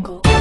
Go.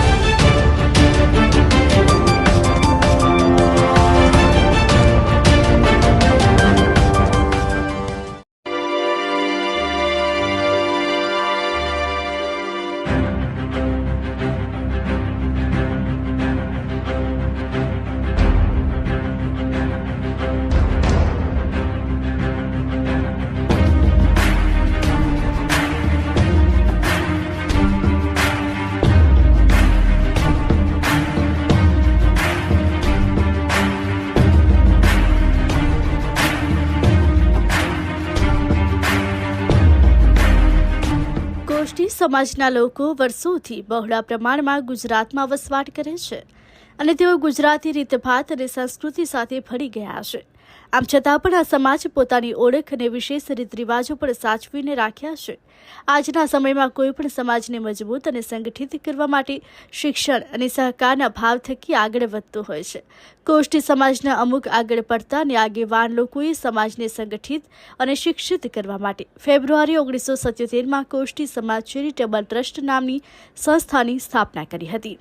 કોષ્ટી સમાજના લોકો વર્ષોથી બહોળા પ્રમાણમાં ગુજરાતમાં વસવાટ કરે છે અને તેઓ ગુજરાતી રીતભાત અને સંસ્કૃતિ સાથે ભળી ગયા છે. આમ છતાં પણ આ સમાજ પોતાની ઓળખ અને વિશેષ રીત રિવાજો પણ સાચવીને રાખ્યા છે. આજના સમયમાં કોઈ પણ સમાજને મજબૂત અને સંગઠિત કરવા માટે શિક્ષણ અને સહકારના ભાવ થકી આગળ વધતો હોય છે. કોષ્ટી સમાજના અમુક આગળ પડતા અને આગેવાન લોકોએ સમાજને સંગઠિત અને શિક્ષિત કરવા માટે ફેબ્રુઆરી ઓગણીસો સિત્યોતેરમાં કોષ્ટી સમાજ ચેરિટેબલ ટ્રસ્ટ નામની સંસ્થાની સ્થાપના કરી હતી.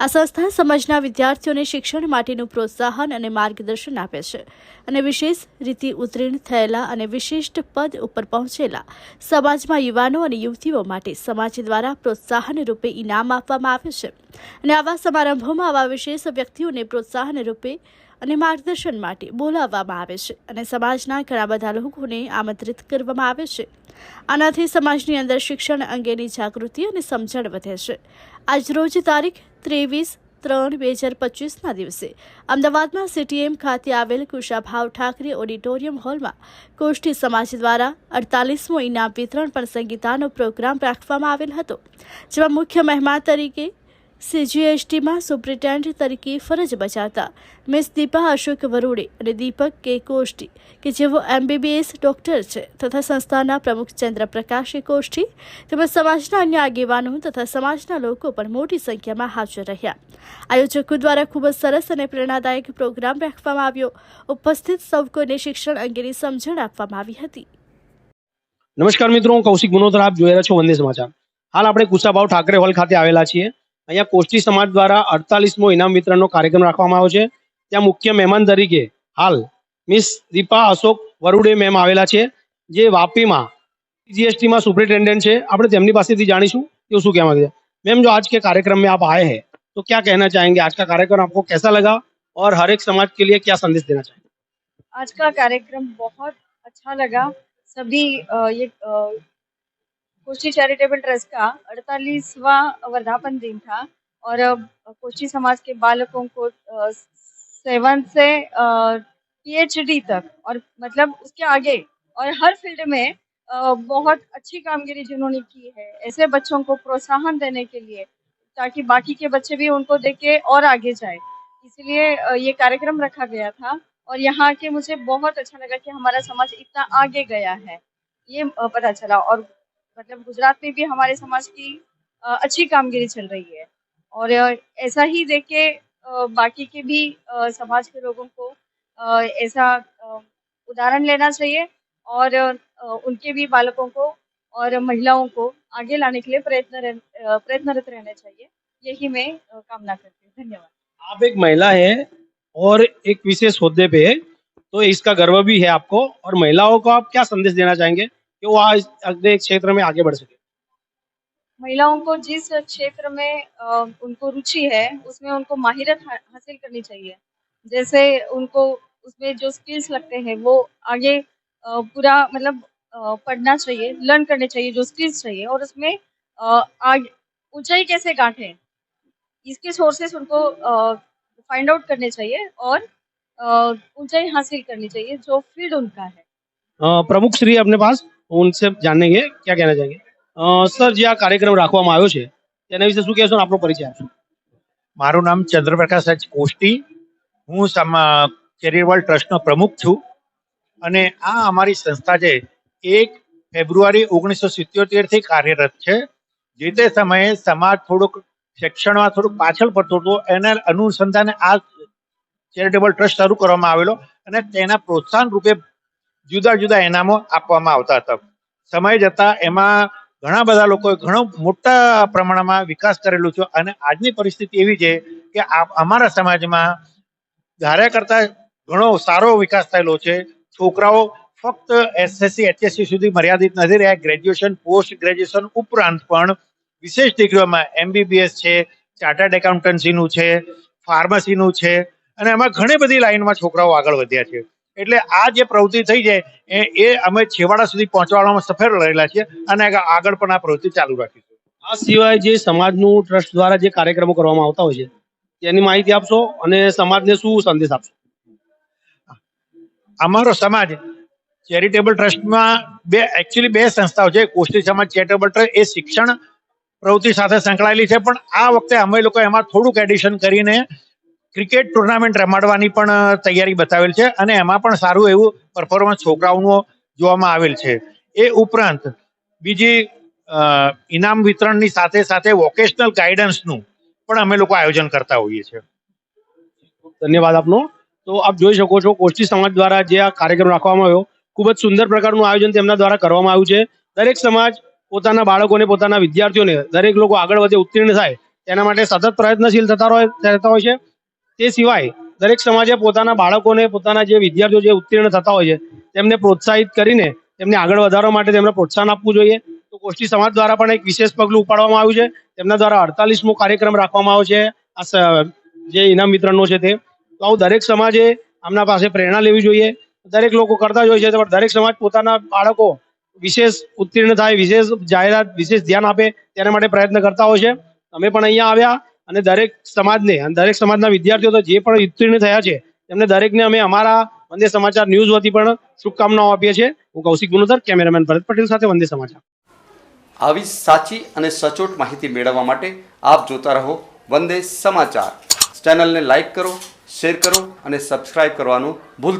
આ સંસ્થા સમાજના વિદ્યાર્થીઓને શિક્ષણ માટેનું પ્રોત્સાહન અને માર્ગદર્શન આપે છે અને વિશેષ રીતે ઉત્તીર્ણ થયેલા અને વિશિષ્ટ પદ ઉપર પહોંચેલા સમાજમાં યુવાનો અને યુવતીઓ માટે સમાજ દ્વારા પ્રોત્સાહન રૂપે ઇનામ આપવામાં આવે છે. અને આવા સમારંભોમાં આવા વિશેષ વ્યક્તિઓને પ્રોત્સાહન રૂપે અને માર્ગદર્શન માટે બોલાવવામાં આવે છે અને સમાજના ઘણા બધા લોકોને આમંત્રિત કરવામાં આવે છે. આનાથી સમાજની અંદર શિક્ષણ અંગેની જાગૃતિ અને સમજણ વધે છે. આજરોજ તારીખ ત્રેવીસ ત્રણ બે હજાર પચીસના દિવસે અમદાવાદમાં સીટીએમ ખાતે આવેલ કુશાભાવ ઠાકરે ઓડિટોરિયમ હોલમાં કોષ્ઠી સમાજ દ્વારા અડતાલીસમો ઇનામ વિતરણ પણ સંગીતાનો પ્રોગ્રામ રાખવામાં આવેલ હતો, જેમાં મુખ્ય મહેમાન તરીકે સીજીએસટીમાં સુપ્રિન્ટેન્ડન્ટ તરીકે ફરજ બજાવતા મિસ દીપા અશોક વરોડે અને દીપક કે કોષ્ટી, કે જેઓ એમબીબીએસ ડોક્ટર છે તથા સંસ્થાના પ્રમુખ ચંદ્રપ્રકાશ કોષ્ટી, તેમજ સમાજના અન્ય આગેવાનો તથા સમાજના લોકો પણ મોટી સંખ્યામાં હાજર રહ્યા. આયોજકો દ્વારા ખૂબ જ સરસ અને પ્રેરણાદાયક પ્રોગ્રામ રાખવામાં આવ્યો. ઉપસ્થિત સૌ કોઈને શિક્ષણ અંગેની સમજણ આપવામાં આવી હતી. નમસ્કાર મિત્રો, હું કૌશિક ગુનોત્રા આપ જોઈ રહ્યા છો વંદે સમાચાર. હાલ આપણે કુશાભાવ ઠાકરે હોલ ખાતે આવેલા છીએ. અહીંયા કોષ્ટી સમાજ દ્વારા અડતાલીસમો ઇનામ વિતરણનો કાર્યક્રમ રાખવામાં આવ્યો છે ત્યાં મુખ્ય મહેમાન તરીકે હાલ મિસ દીપા અશોક વરુડે મેમ આવેલા છે જે વાપીમાં जीएसटी માં सुपरिटेंडेंट છે આપણે તેમની પાસેથી જાણીશું કે શું કહેવા માંગે मैम जो आज के कार्यक्रम में आप आए हैं तो क्या कहना चाहेंगे आज का कार्यक्रम आपको कैसा लगा और हर एक समाज के लिए क्या संदेश देना चाहेंगे आज का कार्यक्रम बहुत अच्छा लगा सभी अ, ये अ, कोशी चैरिटेबल ट्रस्ट का अड़तालीसवां वर्धापन दिन था और कोशी समाज के बालकों को सेवन से पीएचडी तक और मतलब उसके आगे और हर फ़ील्ड में बहुत अच्छी कामगिरी जिन्होंने की है, ऐसे बच्चों को प्रोत्साहन देने के लिए ताकि बाकी के बच्चे भी उनको देख के और आगे जाए। इसलिए ये कार्यक्रम रखा गया था और यहाँ के मुझे बहुत अच्छा लगा कि हमारा समाज इतना आगे गया है। ये पता चला और मतलब गुजरात में भी हमारे समाज की अच्छी कामगिरी चल रही है। और ऐसा ही देख के बाकी के भी समाज के लोगों को ऐसा उदाहरण लेना चाहिए और उनके भी बालकों को और महिलाओं को आगे लाने के लिए प्रयत्न प्रयत्नरत रहना चाहिए। यही मैं कामना करती हूँ। धन्यवाद। आप एक महिला है और एक विशेष होद्दे पे है तो इसका गर्व भी है आपको और महिलाओं को आप क्या संदेश देना चाहेंगे? कि वो आज अगले क्षेत्र में आगे बढ़ सके। महिलाओं को जिस क्षेत्र में उनको रुचि है उसमें उनको माहिरत हासिल करनी चाहिए। जैसे उनको उसमें जो स्किल्स लगते हैं वो आगे पूरा मतलब पढ़ना चाहिए लर्न करने चाहिए जो स्किल्स चाहिए और उसमें आगे ऊंचाई कैसे गांठे इसके सोर्सेस उनको फाइंड आउट करने चाहिए और ऊंचाई हासिल करनी चाहिए जो फ़ील्ड उनका है। प्रमुख श्री अपने पास। પાસ ઉનસે જાનેંગે क्या कहना चाहेंगे અ, સર જે આ કાર્યક્રમ રાખવામાં આવ્યો છે તેના વિશે શું કહેશો ને આપણો પરિચય આપશો મારું નામ ચંદ્રપ્રકાશ એચ કોષ્ટી હું સમા ચેરિટેબલ ટ્રસ્ટનો પ્રમુખ છું અને આ અમારી સંસ્થા છે એક ફેબ્રુઆરી ઓગણીસો સિત્યોતેર થી કાર્યરત છે જે તે સમયે સમાજ થોડુંક શિક્ષણમાં થોડુંક પાછળ પડતો હતો એના અનુસંધાને આ ચેરિટેબલ ટ્રસ્ટ શરૂ કરવામાં આવેલો અને તેના પ્રોત્સાહન રૂપે જુદા જુદા ઇનામો આપવામાં આવતા હતા. સમય જતા એમાં ઘણા બધા લોકોએ ઘણો મોટા પ્રમાણમાં વિકાસ કરેલો છે અને આજની પરિસ્થિતિ એવી છે કે અમારા સમાજમાં ધાર્યા કરતા ઘણો સારો વિકાસ થયેલો છે. છોકરાઓ ફક્ત એસએસસી એચએસસી સુધી મર્યાદિત નથી રહ્યા. ગ્રેજ્યુએશન પોસ્ટ ગ્રેજ્યુએશન ઉપરાંત પણ વિશેષ ડિગ્રીઓમાં એમબીબીએસ છે ચાર્ટર્ડ એકાઉન્ટન્સીનું છે ફાર્મસીનું છે અને એમાં ઘણી બધી લાઈનમાં છોકરાઓ આગળ વધ્યા છે. એટલે આ જે પ્રવૃત્તિ થઈ છે એ એ અમે છેવાડા સુધી પહોંચવામાં સફળ રહેલા છીએ અને આગળ પણ આ પ્રવૃત્તિ ચાલુ રાખીશું. આ સિવાય જે સમાજનું ટ્રસ્ટ દ્વારા જે કાર્યક્રમો કરવામાં આવતા હોય છે તેની માહિતી આપશો અને સમાજને શું સંદેશ આપશો? અમારો સમાજ ચેરિટેબલ ટ્રસ્ટમાં બે એકચ્યુઅલી બે સંસ્થાઓ છે કોષ્ટી સમાજ ચેરિટેબલ ટ્રસ્ટ એ શિક્ષણ પ્રવૃત્તિ સાથે સંકળાયેલી છે પણ આ વખતે અમે લોકો એમાં થોડુંક એડિશન કરીને ક્રિકેટ ટુર્નામેન્ટ રમાડવાની પણ તૈયારી બતાવેલ છે અને એમાં પણ સારું એવું પરફોર્મન્સ છોકરાઓનું જોવામાં આવેલ છે. એ ઉપરાંત બીજી ઇનામ વિતરણની સાથે સાથે વોકેશનલ ગાઈડન્સનું પણ અમે લોકો આયોજન કરતા હોઈએ છીએ. ધન્યવાદ આપનો. તો આપ જોઈ શકો છો, કોષ્ટી સમાજ દ્વારા જે આ કાર્યક્રમ રાખવામાં આવ્યો, ખૂબ જ સુંદર પ્રકારનું આયોજન તેમના દ્વારા કરવામાં આવ્યું છે. દરેક સમાજ પોતાના બાળકોને, પોતાના વિદ્યાર્થીઓને, દરેક લોકો આગળ વધે, ઉત્તીર્ણ થાય, તેના માટે સતત પ્રયત્નશીલ થતા હોય રહેતા હોય છે. તે સિવાય દરેક સમાજે પોતાના બાળકોને, પોતાના જે વિદ્યાર્થીઓ જે ઉત્તીર્ણ થતા હોય છે, તેમને પ્રોત્સાહિત કરીને તેમને આગળ વધારવા માટે તેમને પ્રોત્સાહન આપવું જોઈએ. તો ગોષ્ઠી સમાજ દ્વારા પણ એક વિશેષ પગલું ઉપાડવામાં આવ્યું છે. તેમના દ્વારા અડતાલીસમો કાર્યક્રમ રાખવામાં આવ્યો છે. આ જે ઇનામ વિતરણનો છે તે. તો આવું દરેક સમાજે આમના પાસે પ્રેરણા લેવી જોઈએ. દરેક લોકો કરતા જ હોય છે, પણ દરેક સમાજ પોતાના બાળકો વિશેષ ઉત્તીર્ણ થાય, વિશેષ જાહેરાત, વિશેષ ધ્યાન આપે, તેના માટે પ્રયત્ન કરતા હોય છે. અમે પણ અહીંયા આવ્યા. અને દરેક સમાજને, અને દરેક સમાજના વિદ્યાર્થીઓ તો જે પણ ઉત્તીર્ણ થયા છે, તેમને દરેકને અમે અમારા વંદે સમાચાર ન્યૂઝ વતી પણ શુભકામનાઓ આપીએ છીએ. હું કૌશિક ગુનોતર કેમેરામેન ભરત પટેલ સાથે વંદે સમાચાર. આવી સાચી અને સચોટ માહિતી મેળવવા માટે આપ જોતા રહો વંદે સમાચાર. ચેનલને લાઈક કરો, શેર કરો અને સબસ્ક્રાઇબ કરવાનું ભૂલ